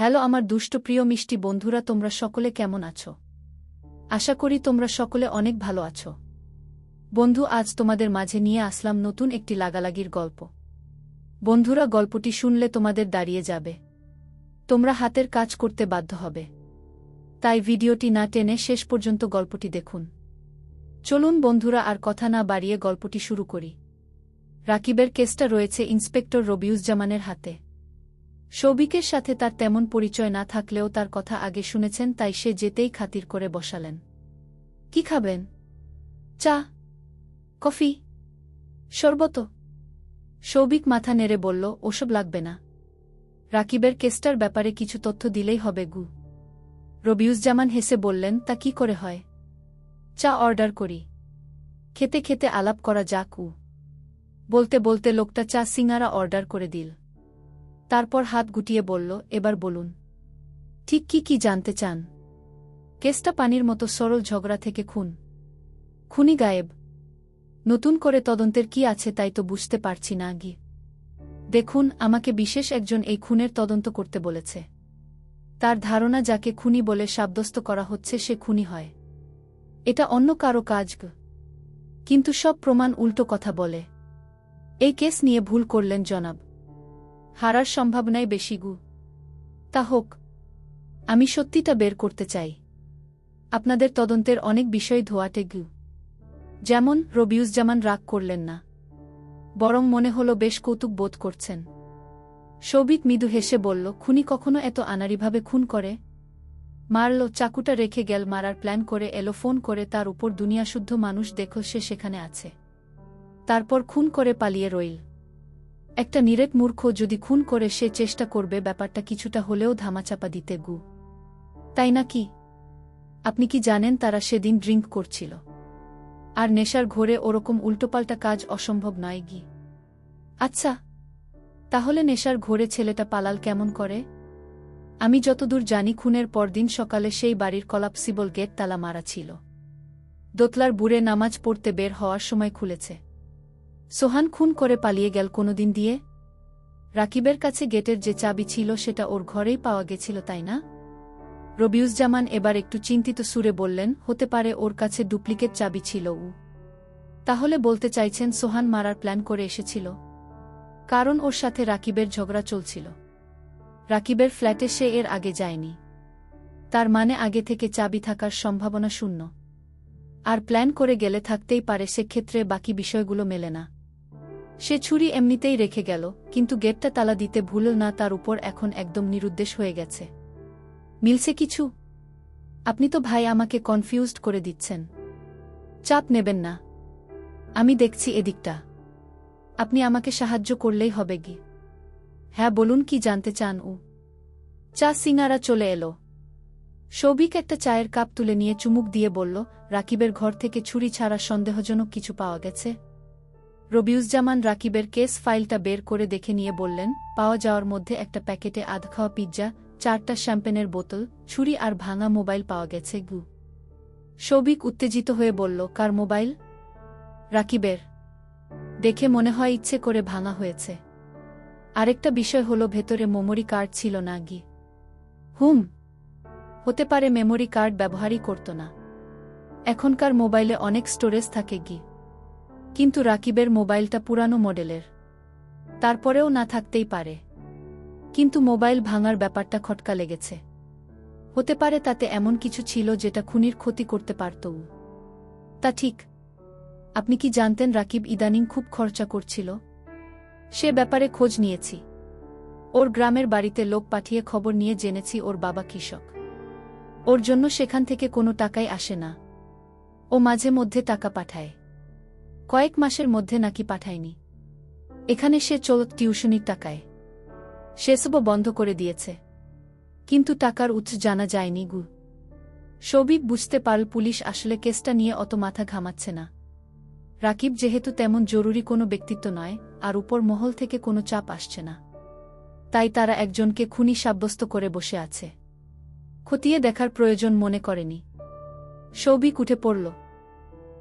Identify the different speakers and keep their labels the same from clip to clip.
Speaker 1: Hello আমার দুষ্ট প্রিয় মিষ্টি বন্ধুরা, তোমরা সকলে কেমন আছো? আশা করি তোমরা সকলে অনেক ভালো আছো। বন্ধু, আজ তোমাদের মাঝে নিয়ে আসলাম নতুন একটি লাগালাগির গল্প। বন্ধুরা, গল্পটি শুনলে তোমাদের দাঁড়িয়ে যাবে। তোমরা হাতের কাজ করতে বাধ্য হবে। তাই ভিডিওটি না টেনে শেষ পর্যন্ত গল্পটি দেখুন। চলুন বন্ধুরা, আর কথা না বাড়িয়ে গল্পটি শুরু করি। রাকিবের কেসটা রয়েছে ইন্সপেক্টর রবিউজ্জামানের হাতে। সৌভিকের সাথে তার তেমন পরিচয় না থাকলেও তার কথা আগে শুনেছেন, তাই সে যেতেই খাতির করে বসালেন। কি খাবেন? চা, কফি, শরবত। সৌভিক মাথা নেড়ে বলল, ওসব লাগবে না। রাকিবের কেসটার ব্যাপারে কিছু তথ্য দিলেই হবে, গু। রবিউজ্জামান হেসে বললেন, তা কি করে হয়? চা অর্ডার করি। খেতে খেতে আলাপ করা যাক উ বলতে বলতে লোকটা চা সিঙ্গারা অর্ডার করে দিল। তারপর হাত গুটিয়ে বলল, এবার বলুন। ঠিক কি কি জানতে চান? কেসটা পানির মতো সরল ঝগড়া থেকে খুন। খুনি গায়েব। নতুন করে তদন্তের কি আছে তাই তো বুঝতে পারছি না গি দেখুন, আমাকে বিশেষ একজন এই খুনের তদন্ত করতে বলেছে। তার ধারণা যাকে খুনি বলে সাব্যস্ত করা হচ্ছে সে খুনি হয়। এটা অন্য কারও কাজ কিন্তু সব প্রমাণ উল্টো কথা বলে। এই কেস নিয়ে ভুল করলেন জনাব। হারার সম্ভাবনাই বেশি গু। তা হোক, আমি সত্যিটা বের করতে চাই। আপনাদের তদন্তের অনেক বিষয় ধোয়াটে গু। যেমন, রবিউজ্জামান রাগ করলেন না। বরং মনে হল বেশ কৌতুক বোধ করছেন। সৌভিক মৃদু হেসে বলল, খুনি কখনো এত আনারিভাবে খুন করে? মারল, চাকুটা রেখে গেল মারার প্ল্যান করে এলো, ফোন করে তার উপর দুনিয়াশুদ্ধ মানুষ দেখল সে সেখানে আছে। তারপর খুন করে পালিয়ে রইল। একটা নিরেট মূর্খ যদি খুন করে সে চেষ্টা করবে ব্যাপারটা কিছুটা হলেও ধামাচাপা দিতে গু। তাই না কি? আপনি কি জানেন তারা সেদিন ড্রিঙ্ক করছিল। আর নেশার ঘোরে ওরকম উল্টোপাল্টা কাজ অসম্ভব নয় গি। আচ্ছা তাহলে নেশার ঘোরে ছেলেটা পালাল কেমন করে? আমি যতদূর জানি খুনের পরদিন সকালে সেই বাড়ির কলাপসিবল গেট তালা মারা ছিল। দোতলার বুড়ে নামাজ পড়তে বের হওয়ার সময় খুলেছে। সোহান খুন করে পালিয়ে গেল কোনোদিন দিয়ে? রাকিবের কাছে গেটের যে চাবি ছিল সেটা ওর ঘরেই পাওয়া গেছিল, তাই না? রবিউজ্জামান এবার একটু চিন্তিত সুরে বললেন, হতে পারে ওর কাছে ডুপ্লিকেট চাবি ছিল উ। তাহলে বলতে চাইছেন সোহান মারার প্ল্যান করে এসেছিল। কারণ ওর সাথে রাকিবের ঝগড়া চলছিল। রাকিবের ফ্ল্যাটে সে এর আগে যায়নি। তার মানে আগে থেকে চাবি থাকার সম্ভাবনা শূন্য। আর প্ল্যান করে গেলে থাকতেই পারে সেক্ষেত্রে বাকি বিষয়গুলো মেলে না। সে ছুরি এমনিতেই রেখে গেল, কিন্তু গেটটা তালা দিতে ভুলল না, তার উপর এখন একদম নিরুদ্দেশ হয়ে গেছে। মিলছে কিছু? আপনি তো ভাই আমাকে কনফিউজড করে দিচ্ছেন। চাপ নেবেন না। আমি দেখছি এদিকটা। আপনি আমাকে সাহায্য করলেই হবে কি? হ্যাঁ বলুন কি জানতে চান ও চা সিঙ্গারা চলে এলো। সৌভিক একটা চায়ের কাপ তুলে নিয়ে চুমুক দিয়ে বলল, রাকিবের ঘর থেকে ছুরি ছাড়া সন্দেহজনক কিছু পাওয়া গেছে? রবিউজ্জামান রাকিবের কেস ফাইলটা বের করে দেখে নিয়ে বললেন, পাওয়া যাওয়ার মধ্যে একটা প্যাকেটে আধ খাওয়া পিৎজা, চারটা শ্যাম্পেনের বোতল, ছুরি আর ভাঙা মোবাইল পাওয়া গেছে, গু। সৌভিক উত্তেজিত হয়ে বলল, কার মোবাইল? রাকিবের। দেখে মনে হয় ইচ্ছে করে ভাঙা হয়েছে। আরেকটা বিষয় হলো ভেতরে মেমোরি কার্ড ছিল না, গি। হুম। হতে পারে মেমোরি কার্ড ব্যবহারই করত না। এখনকার মোবাইলে অনেক স্টোরেজ থাকে, গি। কিন্তু রাকিবের মোবাইলটা পুরানো মডেলের। তারপরেও না থাকতেই পারে। কিন্তু মোবাইল ভাঙার ব্যাপারটা খটকা লেগেছে। হতে পারে তাতে এমন কিছু ছিল যেটা খুনির ক্ষতি করতে পারত তা ঠিক। আপনি কি জানতেন রাকিব ইদানিং খুব খরচা করছিল? সে ব্যাপারে খোঁজ নিয়েছি। ওর গ্রামের বাড়িতে লোক পাঠিয়ে খবর নিয়ে জেনেছি ওর বাবা কৃষক। ওর জন্য সেখান থেকে কোনো টাকাই আসে না। ও মাঝে মধ্যে টাকা পাঠায়। কয়েক মাসের মধ্যে নাকি পাঠায়নি। এখানে সে চলত টিউশনির টাকায়। সেসবও বন্ধ করে দিয়েছে। কিন্তু টাকার উৎস জানা যায়নি গু। সৌভিক বুঝতে পারল পুলিশ আসলে কেসটা নিয়ে অত মাথা ঘামাচ্ছে না। রাকিব যেহেতু তেমন জরুরি কোনো ব্যক্তিত্ব নয়, আর উপর মহল থেকে কোনো চাপ আসছে না। তাই তারা একজনকে খুনি সাব্যস্ত করে বসে আছে। খতিয়ে দেখার প্রয়োজন মনে করেনি। সৌভিক উঠে পড়ল।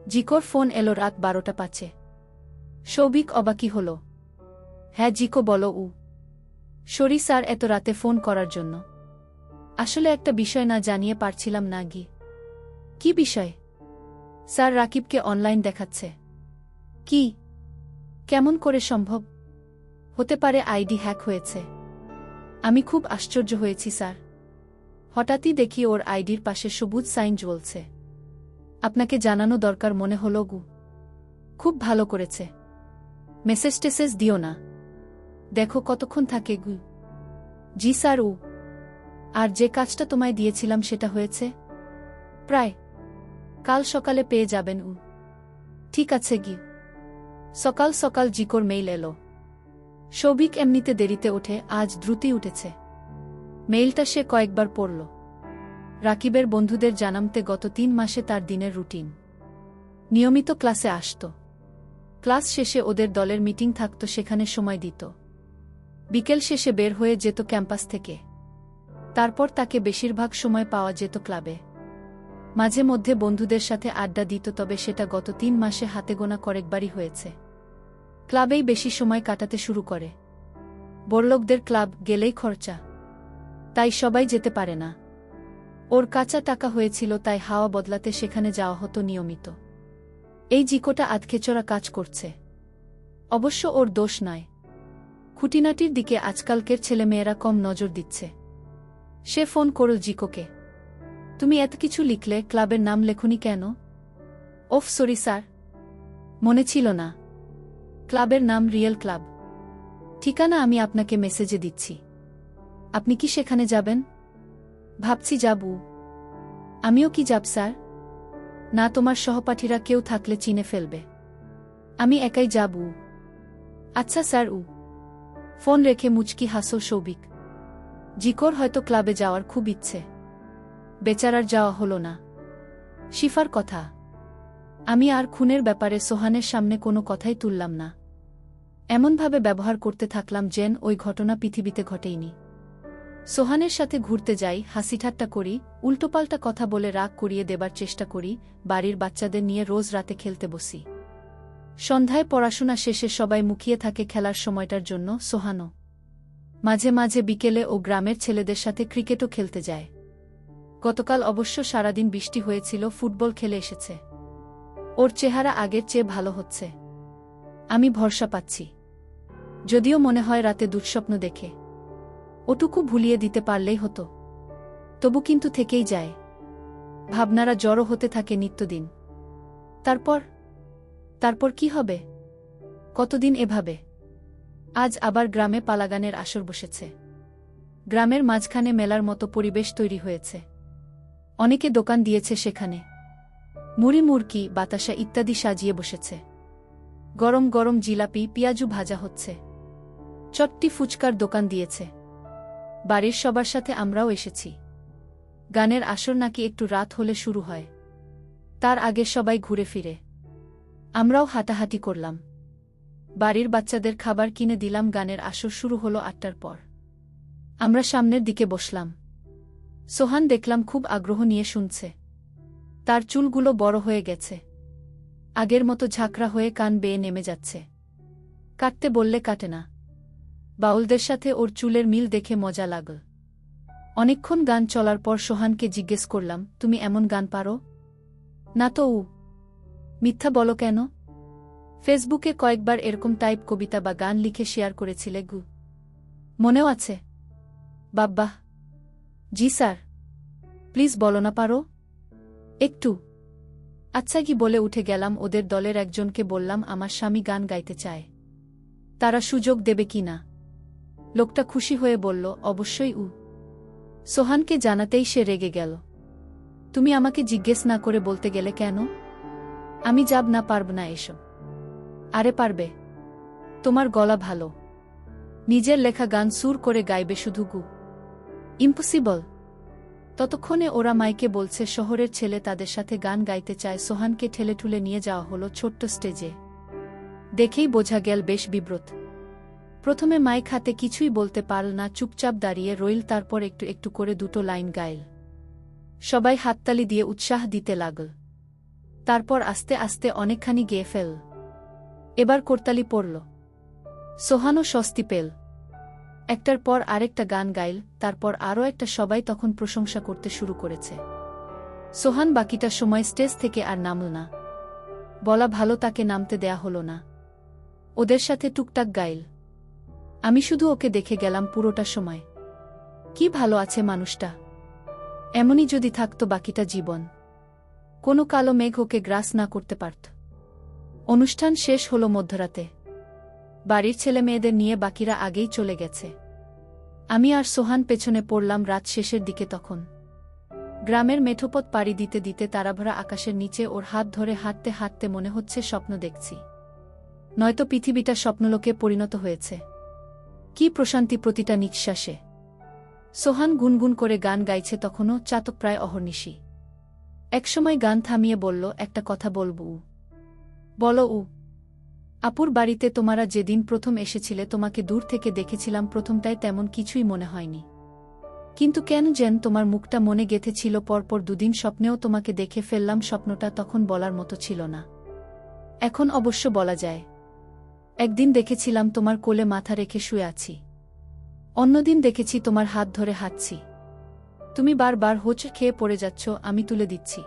Speaker 1: জিকোর ফোন এলো রাত বারোটা পাঁচে। সৌভিক অবাকি হল। হ্যাঁ জিকো বলো উ। সরি স্যার, এত রাতে ফোন করার জন্য। আসলে একটা বিষয় না জানিয়ে পারছিলাম না গি কি বিষয়? স্যার রাকিবকে অনলাইন দেখাচ্ছে। কি? কেমন করে সম্ভব? হতে পারে আইডি হ্যাক হয়েছে। আমি খুব আশ্চর্য হয়েছি স্যার। হঠাৎই দেখি ওর আইডির পাশে সবুজ সাইন জ্বলছে। আপনাকে জানানো দরকার মনে হলো, গু। খুব ভালো করেছে। মেসেজ টেসেজ দিও না। দেখো কতক্ষণ থাকে, গু। জি স্যার, উ। আর যে কাজটা তোমায় দিয়েছিলাম সেটা হয়েছে? প্রায়। কাল সকালে পেয়ে যাবেন, উ। ঠিক আছে, গি। সকাল সকাল জিকোর মেইল এলো। সৌভিক এমনিতে দেরিতে ওঠে, আজ দ্রুতই উঠেছে। মেইলটা সে কয়েকবার পড়ল। রাকিবের বন্ধুদের জানামতে গত তিন মাসে তার দিনের রুটিন। নিয়মিত ক্লাসে আসত। ক্লাস শেষে ওদের দলের মিটিং থাকত, সেখানে সময় দিত। বিকেল শেষে বের হয়ে যেত ক্যাম্পাস থেকে। তারপর তাকে বেশিরভাগ সময় পাওয়া যেত ক্লাবে। মাঝে মধ্যে বন্ধুদের সাথে আড্ডা দিত, তবে সেটা গত তিন মাসে হাতে গোনা কয়েকবারই হয়েছে। ক্লাবেই বেশি সময় কাটাতে শুরু করে। বড়লোকদের ক্লাব গেলেই খরচা। তাই সবাই যেতে পারে না। ওর কাঁচা টাকা হয়েছিল তাই হাওয়া বদলাতে সেখানে যাওয়া হতো নিয়মিত। এই জিকোটা আধখেচড়া কাজ করছে। অবশ্য ওর দোষ নয় খুঁটিনাটির দিকে আজকালকের ছেলেমেয়েরা কম নজর দিচ্ছে। সে ফোন করল জিকোকে। তুমি এত কিছু লিখলে, ক্লাবের নাম লেখনি কেন? ওফ, সরি স্যার। মনে ছিল না। ক্লাবের নাম রিয়েল ক্লাব। ঠিকানা আমি আপনাকে মেসেজে দিচ্ছি। আপনি কি সেখানে যাবেন? ভাবছি যাবু। আমিও কি যাব, স্যার? না, তোমার সহপাঠীরা কেউ থাকলে চিনে ফেলবে। আমি একাই যাবু। আচ্ছা স্যার, উ। ফোন রেখে মুচকি হাসো সৌভিক। জিকোর হয়তো ক্লাবে যাওয়ার খুব ইচ্ছে। বেচারার যাওয়া হল না। শিফার কথা। আমি আর খুনের ব্যাপারে সোহানের সামনে কোনো কথাই তুললাম না। এমনভাবে ব্যবহার করতে থাকলাম যেন ওই ঘটনা পৃথিবীতে ঘটেইনি। সোহানের সাথে ঘুরতে যাই হাসিঠাট্টা করি, উল্টোপাল্টা কথা বলে রাগ করিয়ে দেবার চেষ্টা করি, বাড়ির বাচ্চাদের নিয়ে রোজ রাতে খেলতে বসি। সন্ধ্যায় পড়াশোনা শেষে সবাই মুখিয়ে থাকে খেলার সময়টার জন্য সোহানো মাঝে মাঝে বিকেলে ও গ্রামের ছেলেদের সাথে ক্রিকেটও খেলতে যায়। গতকাল অবশ্য সারাদিন বৃষ্টি হয়েছিল, ফুটবল খেলে এসেছে। ওর চেহারা আগের চেয়ে ভালো হচ্ছে। আমি ভরসা পাচ্ছি। যদিও মনে হয় রাতে দুঃস্বপ্ন দেখে। ওটুকু ভুলিয়ে দিতে পারলেই হতো। তবু কিন্তু থেকেই যায়। ভাবনারা জড়ো হতে থাকে নিত্যদিন। তারপর? তারপর কি হবে? কতদিন এভাবে? আজ আবার গ্রামে পালাগানের আসর বসেছে। গ্রামের মাঝখানে মেলার মতো পরিবেশ তৈরি হয়েছে। অনেকে দোকান দিয়েছে সেখানে। মুড়ি মুরকি বাতাসা ইত্যাদি সাজিয়ে বসেছে। গরম গরম জিলাপি, পিয়াজু ভাজা হচ্ছে। চট্টি ফুচকার দোকান দিয়েছে। বাড়ির সবার সাথে আমরাও এসেছি। গানের আসর নাকি একটু রাত হলে শুরু হয়। তার আগে সবাই ঘুরে ফিরে। আমরাও হাঁটাহাঁটি করলাম। বাড়ির বাচ্চাদের খাবার কিনে দিলাম, গানের আসর শুরু হলো আটটার পর। আমরা সামনের দিকে বসলাম। সোহান দেখলাম খুব আগ্রহ নিয়ে শুনছে। তার চুলগুলো বড় হয়ে গেছে। আগের মতো ঝাঁকড়া হয়ে কান বেয়ে নেমে যাচ্ছে। কাটতে বললে কাটে না। বাউলদের সাথে ওর চুলের মিল দেখে মজা লাগল। অনেকক্ষণ গান চলার পর সোহানকে জিজ্ঞেস করলাম, তুমি এমন গান পারো? না তো, উ মিথ্যা বলো কেন? ফেসবুকে কয়েকবার এরকম টাইপ কবিতা বা গান লিখে শেয়ার করেছিলে গু। মনেও আছে? বাব্বাহ জি স্যার। প্লিজ বলো না পারো? একটু। আচ্ছা কি বলে উঠে গেলাম, ওদের দলের একজনকে বললাম, আমার স্বামী গান গাইতে চায়। তারা সুযোগ দেবে কি না? লোকটা খুশি হয়ে বলল, অবশ্যই উ। সোহানকে জানাতেই সে রেগে গেল। তুমি আমাকে জিজ্ঞেস না করে বলতে গেলে কেন? আমি যাব না, পারব না এসব। আরে পারবে। তোমার গলা ভালো। নিজের লেখা গান সুর করে গাইবে শুধু গু। ইম্পসিবল। ততক্ষণে ওরা মাইকে বলছে, শহরের ছেলে তাদের সাথে গান গাইতে চায়। সোহানকে ঠেলে ঠুলে নিয়ে যাওয়া হলো ছোট্ট স্টেজে। দেখেই বোঝা গেল বেশ বিব্রত। প্রথমে মাইক হাতে কিছুই বলতে পারল না, চুপচাপ দাঁড়িয়ে রইল, তারপর একটু একটু করে দুটো লাইন গাইল। সবাই হাততালি দিয়ে উৎসাহ দিতে লাগল। তারপর আস্তে আস্তে অনেকখানি গেয়ে ফেল। এবার করতালি পড়ল। সোহানও স্বস্তি পেল। একটার পর আরেকটা গান গাইল, তারপর আরও একটা সবাই তখন প্রশংসা করতে শুরু করেছে। সোহান বাকিটা সময় স্টেজ থেকে আর নামল না। বলা ভালো তাকে নামতে দেয়া হলো না। ওদের সাথে টুকটাক গাইল। আমি শুধু ওকে দেখে গেলাম পুরোটা সময়। কি ভালো আছে মানুষটা। এমনই যদি থাকতো বাকিটা জীবন। কোনো কালো মেঘ ওকে গ্রাস না করতে পারত। অনুষ্ঠান শেষ হলো মধ্যরাতে। বাড়ির ছেলে মেয়েদের নিয়ে বাকিরা আগেই চলে গেছে। আমি আর সোহান পেছনে পড়লাম রাত শেষের দিকে তখন। গ্রামের মেঠোপথ পাড়ি দিতে দিতে তারাভরা আকাশের নিচে ওর হাত ধরে হাঁটতে হাঁটতে মনে হচ্ছে স্বপ্ন দেখছি। নয়তো পৃথিবীটা স্বপ্নলোকে পরিণত হয়েছে। কি প্রশান্তি প্রতিটা নিঃশ্বাসে। সোহান গুনগুন করে গান গাইছে তখনও চাতক প্রায় অহর্নিশি। একসময় গান থামিয়ে বলল, একটা কথা বলব উ। বলো উ, আপুর বাড়িতে তোমারা যেদিন প্রথম এসেছিলে তোমাকে দূর থেকে দেখেছিলাম প্রথমটায় তেমন কিছুই মনে হয়নি। কিন্তু কেন যেন তোমার মুখটা মনে গেঁথেছিল পরপর দুদিন স্বপ্নেও তোমাকে দেখে ফেললাম স্বপ্নটা তখন বলার মতো ছিল না। এখন অবশ্য বলা যায় একদিন দেখেছিলাম তোমার কোলে মাথা রেখে শুয়ে আছি। অন্যদিন দেখেছি তোমার হাত ধরে হাঁটছি। তুমি বারবার হোচ খেয়ে পড়ে যাচ্ছ, আমি তুলে দিচ্ছি।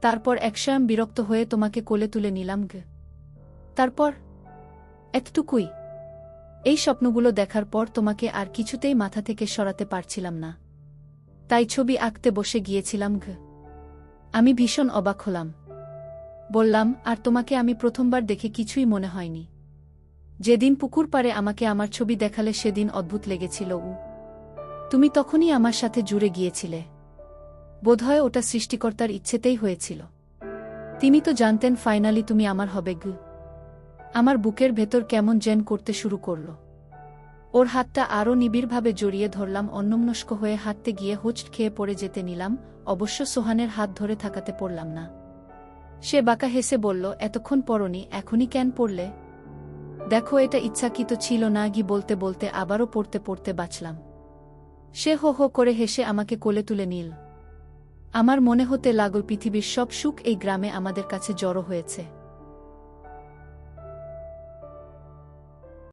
Speaker 1: তারপর একশায়াম বিরক্ত হয়ে তোমাকে কোলে তুলে নিলাম, গে। তারপর? এতটুকুই। এই স্বপ্নগুলো দেখার পর তোমাকে আর কিছুতেই মাথা থেকে সরাতে পারছিলাম না। তাই ছবি আঁকতে বসে গিয়েছিলাম ঘ আমি ভীষণ অবাক হলাম। বললাম, আর তোমাকে আমি প্রথমবার দেখে কিছুই মনে হয়নি। যেদিন পুকুর পাড়ে আমাকে আমার ছবি দেখালে সেদিন অদ্ভুত লেগেছিল, উ। তুমি তখনই আমার সাথে জুড়ে গিয়েছিলে। বোধহয় ওটা সৃষ্টিকর্তার ইচ্ছেতেই হয়েছিল। তিনি তো জানতেন ফাইনালি তুমি আমার হবে, গু। আমার বুকের ভেতর কেমন জেন করতে শুরু করল। ওর হাতটা আরও নিবিড়ভাবে জড়িয়ে ধরলাম, অন্যমনস্ক হয়ে হাঁটতে গিয়ে হোঁচট খেয়ে পড়ে যেতে নিলাম, অবশ্য সোহানের হাত ধরে থাকাতে পড়লাম না। সে বাঁকা হেসে বলল, এতক্ষণ পরনি এখনই কেন পড়লে? দেখো, এটা ইচ্ছাকৃত ছিল না গি বলতে বলতে আবারও পড়তে পড়তে বাঁচলাম। সে হো হো করে হেসে আমাকে কোলে তুলে নিল। আমার মনে হতে লাগল পৃথিবীর সব সুখ এই গ্রামে আমাদের কাছে জড়ো হয়েছে।